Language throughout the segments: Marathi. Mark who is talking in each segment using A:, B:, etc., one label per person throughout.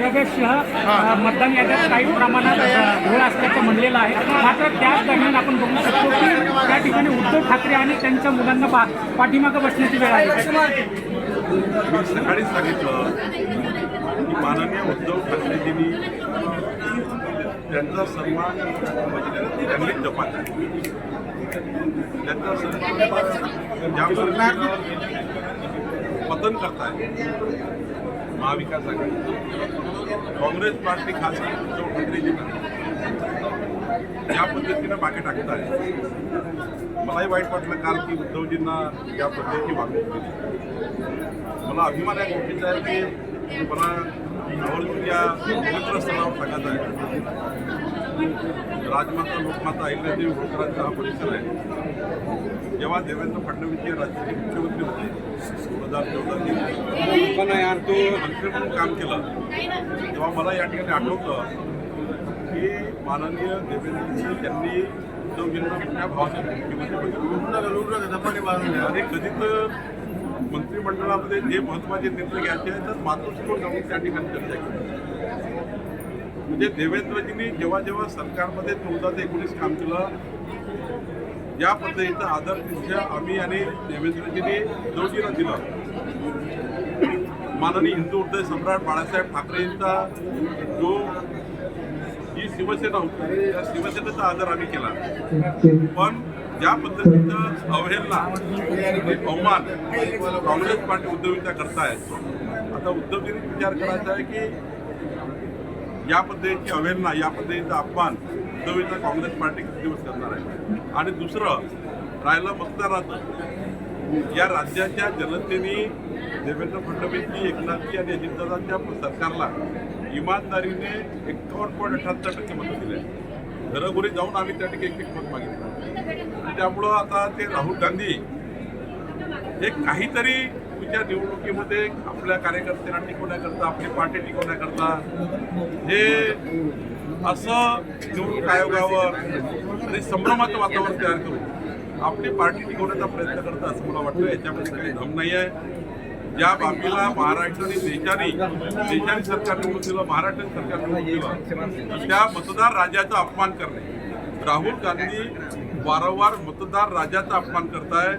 A: अ, मतदान याद्यात काही प्रमाणात घोळ असल्याचं म्हणलेलं आहे. मात्र त्याच दरम्यान आपण बघू शकतो की त्या ठिकाणी उद्धव ठाकरे आणि त्यांच्या मुलांना पा पाठीमागं बसण्याची वेळ आली
B: मी सकाळीच सांगितलं. की माननीय उद्धव ठाकरेजींनी त्यांचा सन्मान त्यांनी जपात त्यांचा सन्मान ज्या पतन करताय महाविकास आघाडी काँग्रेस पार्टी खास उद्धव ठाकरेजी ज्या पद्धतीनं मागे टाकताय मलाही वाईट वाटलं काल की उद्धवजींना या पद्धतीची वागणूक केली. मला अभिमान या गोष्टीचा आहे की मला आवर्जून या पवित्र स्थळावर सांगत आहे. राजमाता लोकमाता अहिल्यादेवी होळकरांचा हा परिसर आहे. जेव्हा देवेंद्र फडणवीस हे राज्याचे मुख्यमंत्री होते दोन हजार चौदा ते मंत्री म्हणून काम केलं. तेव्हा मला या ठिकाणी आठवतं की माननीय देवेंद्रजी यांनी उद्धवजींना मोठ्या भावासाठी मुख्यमंत्री बनवलं. आणि कधीच मंत्रिमंडळामध्ये जे महत्त्वाचे निर्णय घ्यायचे आहेत तर मातोश्रीवर जाऊन त्या ठिकाणी चर्चा केली. म्हणजे देवेंद्रजींनी जेव्हा जेव्हा सरकारमध्ये चौदा ते एकोणीस काम केलं या पद्धतीचा आदर तिथल्या आम्ही आणि देवेंद्रजींनी उद्धवजींना दिलं. माननीय हिंदू हृदय सम्राट बाळासाहेब ठाकरेंचा जो ही शिवसेना होती त्या शिवसेनेचा आदर आम्ही केला. पण ज्या पद्धतीचं अवहेलना अवमान काँग्रेस पार्टी उद्धवीचा करतायत आता उद्धवजींनी विचार करायचा आहे की या पद्धतीची अवहेलना या पद्धतीचा अपमान उद्धवीचा काँग्रेस पार्टी किती दिवस करणार आहे? आणि दुसरं राहिलं मतदाराचं या राज्याच्या जनतेने देवेंद्र फडणवीसजी एकनाथजी आणि अजितदादांच्या सरकारला इमानदारीने एकावन्न पॉईंट अठ्याहत्तर टक्के मतं दिले घरोघरी जाऊन आम्ही त्या ठिकाणी एक एक मत मागितलं. त्यामुळं आता ते राहुल गांधी हे काहीतरी उद्या निवडणुकीमध्ये आपल्या कार्यकर्त्यांना टिकवण्याकरता आपली पार्टी टिकवण्याकरता हे असं निवडणूक आयोगावर आणि संभ्रमाचं वातावरण तयार करून आपली पार्टी टिकवण्याचा प्रयत्न करतात असं मला वाटतं. याच्यामध्ये काही धम नाही आहे. ज्या बाबीला महाराष्ट्र आणि देशाने देशाने सरकार निवडून दिलं महाराष्ट्र सरकार निवडून दिलं त्या मतदार राजाचा अपमान करणे. राहुल गांधी वारंवार मतदार राजाचा अपमान करताय.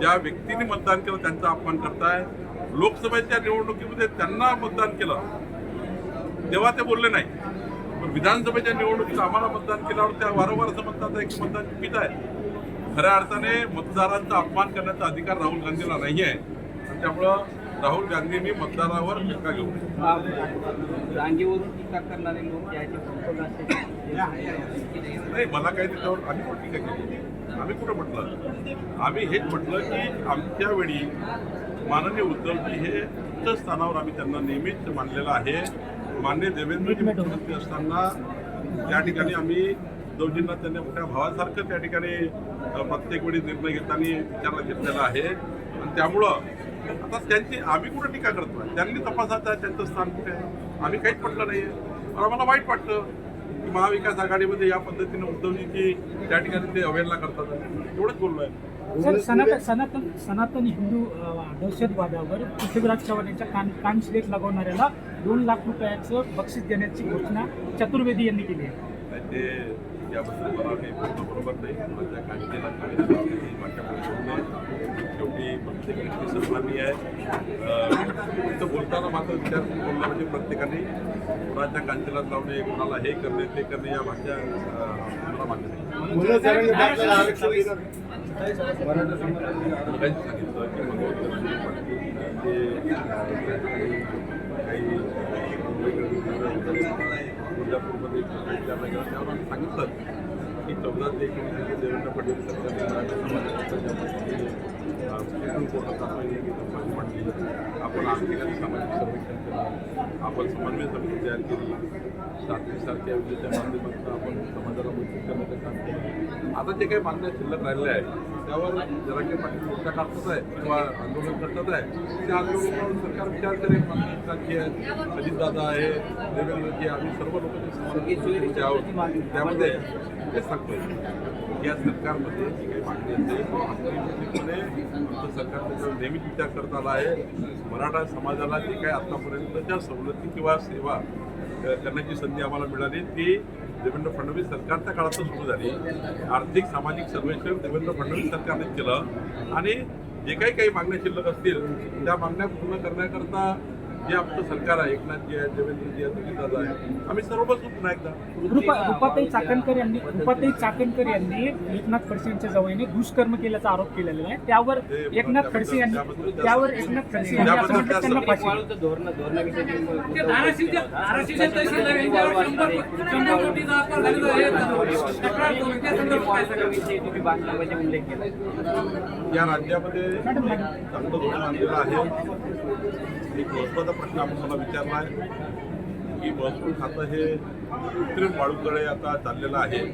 B: ज्या व्यक्तीने मतदान केलं त्यांचा अपमान करताय. लोकसभेच्या निवडणुकीमध्ये त्यांना मतदान केलं. तेव्हा ते बोलले नाही. पण विधानसभेच्या निवडणुकीत आम्हाला मतदान केल्यावर त्या वारंवार असं म्हणतात आहे की मतदान चुकीचं आहे. खऱ्या अर्थाने मतदारांचा अपमान करण्याचा अधिकार राहुल गांधीला नाही आहे त्यामुळं राहुल गांधींनी मतदारावर टीका घेऊ नये.
C: रांगेवरून टीका करणारे लोक याचे संपर्क
B: नाही मला काही त्याच्यावर आम्ही पण टीका केली आम्ही कुठं म्हटलं? आम्ही हेच म्हटलं की आमच्या वेळी माननीय उद्धवजी हे उच्च स्थानावर आम्ही त्यांना नेहमीच मानलेलं आहे. मान्य देवेंद्रजी मुख्यमंत्री असताना त्या ठिकाणी आम्ही उद्धवजींना त्यांच्या मोठ्या भावासारखं त्या ठिकाणी प्रत्येक वेळी निर्णय घेताना विचारला घेतलेला आहे. आणि त्यामुळं आता त्यांची आम्ही कुठं टीका करतो त्यांनी तपासायचं आहे त्यांचं स्थान कुठे आहे? आम्ही काहीच म्हटलं नाही आहे मला मला वाईट वाटतं की महाविकास आघाडीमध्ये या पद्धतीने उद्धवजीची त्या ठिकाणी ते अवहेलना करतात. एवढंच बोललो आहे
A: सनातन सनातन सनातन हिंदू दहशतवादावर पृथ्वीराज चव्हाण यांच्या कान कानशिलेत लागवणाऱ्याला दोन लाख रुपयाचं बक्षीस देण्याची घोषणा चतुर्वेदी यांनी केली आहे.
B: याबद्दल मला काही बोलणं बरोबर नाही माझ्या काळजीला काही बोलणे शेवटी प्रत्येक व्यक्ती सन्माननीय आहे फक्त बोलताना मात्र विचार बोलणं म्हणजे प्रत्येकाने कोणाच्या कांचीला लावणे कोणाला हे करणे ते करणे या भाषा मला मान्य नाही सगळ्यांनी सांगितलं की मनोज जरांगे पाटील ते काही कोल्हापूरमध्ये काही त्यांना गेलं त्यावर आम्ही सांगितलं. की चौदा ते एकोणीस देवेंद्र फडणवीस सरकारने मराठा समाजाच्या सुप्रीम कोर्टात आपण सामाजिक सर्वेक्षण केलं आपण समन्वय समिती तयार केली. सारख्या योजनेच्या माध्यमातून आपण समाजाला मजबूत करण्याचं काम केलं. आता जे काही मागण्या शिल्लक राहिल्या आहेत त्यावर जरांगे पाटील मोर्चा काढतात आहे किंवा आंदोलन करतात आहे त्या आंदोलनावर सरकार विचार करेल. पाकिस्तानची आहे. अजितदादा आहे देवेंद्रजी आम्ही सर्व लोकांची आहोत. त्यामध्ये हे सांगतोय या सरकारमध्ये जी काही मागणी असेल निश्चितपणे आमचं सरकार त्याच्यावर नेहमीच विचार करत आला आहे मराठा समाजाला जे काही आत्तापर्यंतच्या सवलती किंवा सेवा करण्याची संधी आम्हाला मिळाली ती देवेंद्र फडणवीस सरकारच्या काळातच सुरू झाली. आर्थिक सामाजिक सर्वेक्षण देवेंद्र फडणवीस सरकारने केलं. आणि जे काही काही मागण्या शिल्लक असतील त्या मागण्या पूर्ण करण्याकरता जे आमचं सरकार आहे एकनाथजी आहे देवेंद्रजी आहे सुनीलदादा आहे आम्ही सर्व बसू पुन्हा एकदा.
A: रुपा रुपाताई चाकणकर यांनी रुपाताई चाकणकर यांनी एकनाथ खडसे यांच्या जवळने दुष्कर्म केल्याचा आरोप केलेला आहे. त्यावर
B: ते-
A: एकनाथ खडसे यांनी त्यावर एकनाथ खडसे
B: या राज्यामध्ये चांगलं धोरण आणलेलं आहे. एक महत्त्वाचा प्रश्न आपण मला विचारला आहे की महसूल खातं हे कृत्रिम वाळूकडे आता चाललेलं आहे.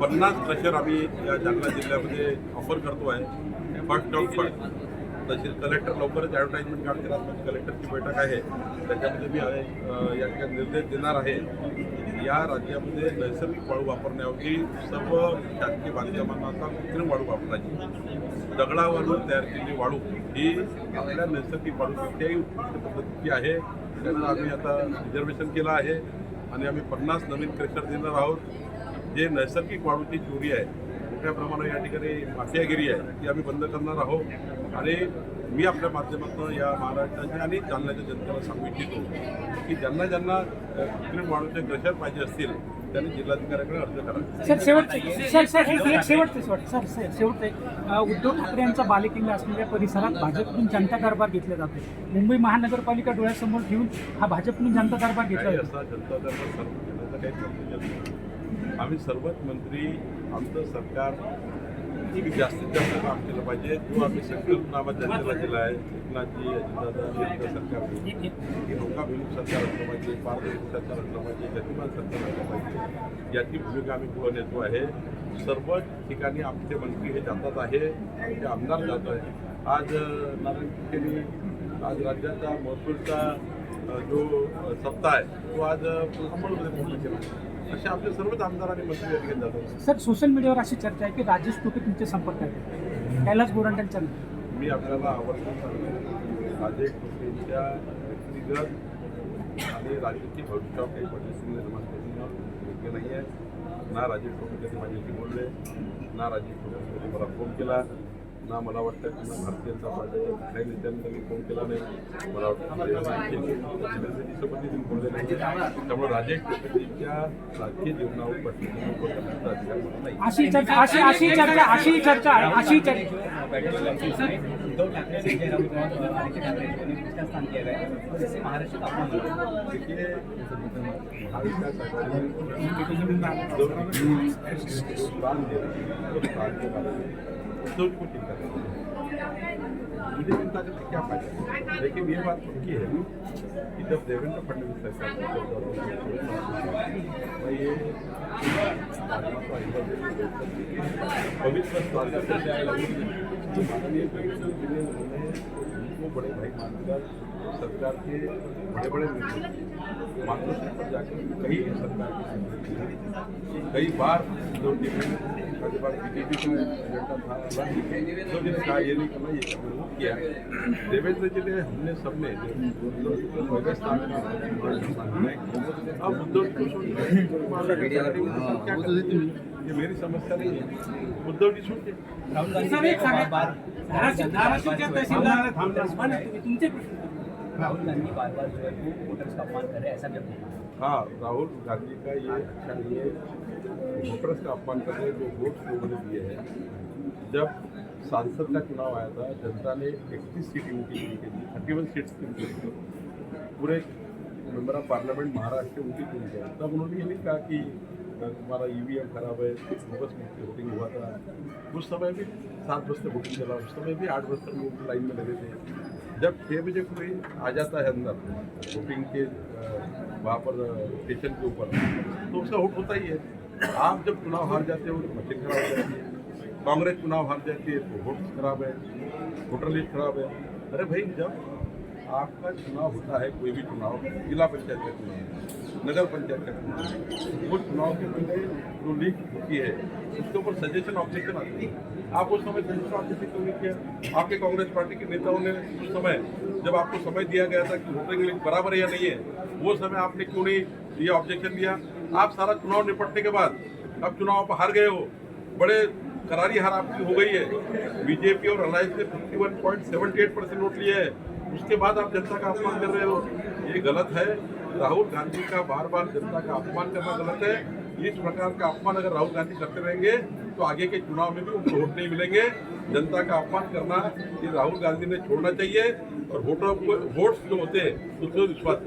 B: पन्नास क्रशर आम्ही या जालना जिल्ह्यामध्ये ऑफर करतो आहे फर्स्ट ऑफ फर्स्ट तसेच कलेक्टर लवकरच ॲडव्हर्टाईजमेंट काढतील. आज कलेक्टरची बैठक आहे. त्याच्यामध्ये मी अ, या ठिकाणी निर्देश देणार आहे. या राज्यामध्ये नैसर्गिक वाळू वापरण्याऐवजी सर्व शासकीय बांधकामांना आता कृत्रिम वाळू वापरायची. दगडावरून तयार केलेली वाळू ही आपल्या नैसर्गिक वाळूपेक्षाही उत्कृष्ट पद्धतीची आहे. त्यांना आम्ही आता रिझर्वेशन केलं आहे आणि आम्ही पन्नास नवीन क्रेशर देणार आहोत. जे नैसर्गिक वाळूची चोरी आहे मोठ्या प्रमाणात या ठिकाणी माफियागिरी आहे ती आम्ही बंद करणार आहोत. आणि मी आपल्या माध्यमातून या महाराष्ट्राच्या आणि जालन्याच्या जनतेला सांगू इच्छितो की ज्यांना ज्यांना कृत्रिम वाळूचे क्रेशर पाहिजे असतील त्यांनी जिल्हाधिकाऱ्याकडे अर्ज करा
A: सर शेवटचं सर सर एक एक शेवटचं शेवट सर सर शेवटचं एक. अ, उद्धव ठाकरे यांचा बालेकिल्ला असलेल्या परिसरात भाजपकडून जनता दरबार घेतला जातो मुंबई महानगरपालिका डोळ्यासमोर ठेवून हा भाजपकडून जनता दरबार घेतला जातो
B: जनता दरबार सर्व काही आम्ही सर्वच मंत्री आमचं सरकार जास्तीत जास्त काम केलं पाहिजे. जो आम्ही संकल्पनामा जनतेला दिला आहे एकनाथजी अजितदादा सरकार
A: एक- एक-
B: लोकाभिमुख सरकार असलं पाहिजे पारदर्शक सरकार असलं पाहिजे गतिमान सरकार असलं पाहिजे. याची भूमिका आम्ही पुढे नेतो आहे. सर्वच ठिकाणी आमचे मंत्री हे जातात आहे. आमचे आमदार जात आहे. आज नारायण आज राज्याचा महसूलचा जो सत्ता आहे तो आज अंमलमध्ये पूर्ण केला. असे आपले सर्वच आमदार आणि मंत्री या ठिकाणी जातात.
A: सर सोशल मीडियावर अशी चर्चा आहे की राजेश टोपे तुमचे संपर्क आहेत. कैलास गोरंट्यांच्या.
B: मी आपल्याला आवर्जून सांगतो राजेश टोपेंच्या व्यक्तिगत आणि राजकीय भविष्यावर काही पद्धतीने निर्माण करणं योग्य नाही आहे ना राजेश टोपे कधी माझ्याशी बोलले ना राजेश टोपे मला फोन केला. ना मला वाटतं की ना भारतीय जनता पार्टीच्या कुठल्याही नेत्यांनी त्यांनी फोन केला नाही. मला वाटतं पद्धतीने बोलले नाही. त्यामुळे राजेश टोपेंच्या राजकीय जीवनावर पटकन करण्याचा अधिकार मला नाही.
A: अशी चर्चा अशी अशी चर्चा अशी चर्चा आहे. अशी चर्चा
C: उद्धव ठाकरे संजय राऊत और आदित्य ठाकरे को निष्ठा स्थान किया गया है और इससे सोच को
B: चिंता करते मुझे चिंता करके क्या फ़ायदा लेकिन ये बात पक्की है कि जब देवेंद्र फडणवीस सरकार तो ये पवित्र स्थान को बड़े भाई मानकर सरकार के बड़े बड़े मातृश्री पर जाकर कई सरकार कई बार जो डिफरेंट किया देवेंद्र जी ने हमने सबने में अब उद्धव को ये मेरी समस्या नहीं है उद्धव जी छोड़
C: राहुल
D: तुमचे प्रश्न
C: राहुल गांधी बार बार जो है वो वोटर्स का अपमान कर रहे हैं, ऐसा जब
B: हाँ। राहुल गांधी का ये है वोटर्स का अपमान कर रहे जो वोट लोगों ने दिए हैं। जब सांसद का चुनाव आया था, जनता ने इकतीस सीटें उनकी चुनी थी थर्टी वन सीट्स पूरे मेंबर ऑफ़ पार्लियामेंट महाराष्ट्र के उनकी चुनी गए। तब उन्होंने ये नहीं कहा कि तुम्हारा ई एम खराब है बोगस वोटिंग हुआ था। उस समय भी सात बजे वोटिंग चला, उस समय भी आठ बजे तक लोग लाइन में लगे थे। जब छः बजे कोई आ जाता है अंदर वोटिंग के वहाँ पर स्टेशन के ऊपर तो उसका वोट होता ही है। आप जब चुनाव हार जाते हो तो मशीन खराब हो जाती है। कांग्रेस चुनाव हार जाती है तो वोट खराब है वोटर लिस्ट खराब है। अरे भाई, जब आपका चुनाव होता है, कोई भी चुनाव, जिला पंचायत का चुनाव, नगर पंचायत का चुनाव, वो चुनाव के पहले जो लीक होती है, उसके ऊपर सजेशन ऑब्जेक्शन आती हैं। आप उस समय दूसरा ऑब्जेक्शन क्यों नहीं किया आपके कांग्रेस पार्टी के नेताओं ने उस समय जब आपको समय दिया गया था कि वोटिंग लिंक बराबर है या नहीं है, वो समय आपने क्यों नहीं ये ऑब्जेक्शन दिया? आप सारा चुनाव निपटने के बाद अब चुनाव आप हार गए हो। बड़े करारी हार आपकी हो गई है। बीजेपी और अलायंस ने 51.78 परसेंट वोट लिए है। उसके बाद आप जनता का अपमान कर रहे हो। ये गलत है। राहुल गांधी का बार बार जनता का अपमान करना गलत है। इस प्रकार का अपमान अगर राहुल गांधी करते रहेंगे तो आगे के चुनाव में भी उनको वोट नहीं मिलेंगे। जनता का अपमान करना ये राहुल गांधी ने छोड़ना चाहिए और वोटों को वोट जो होते हैं उसमें विश्वास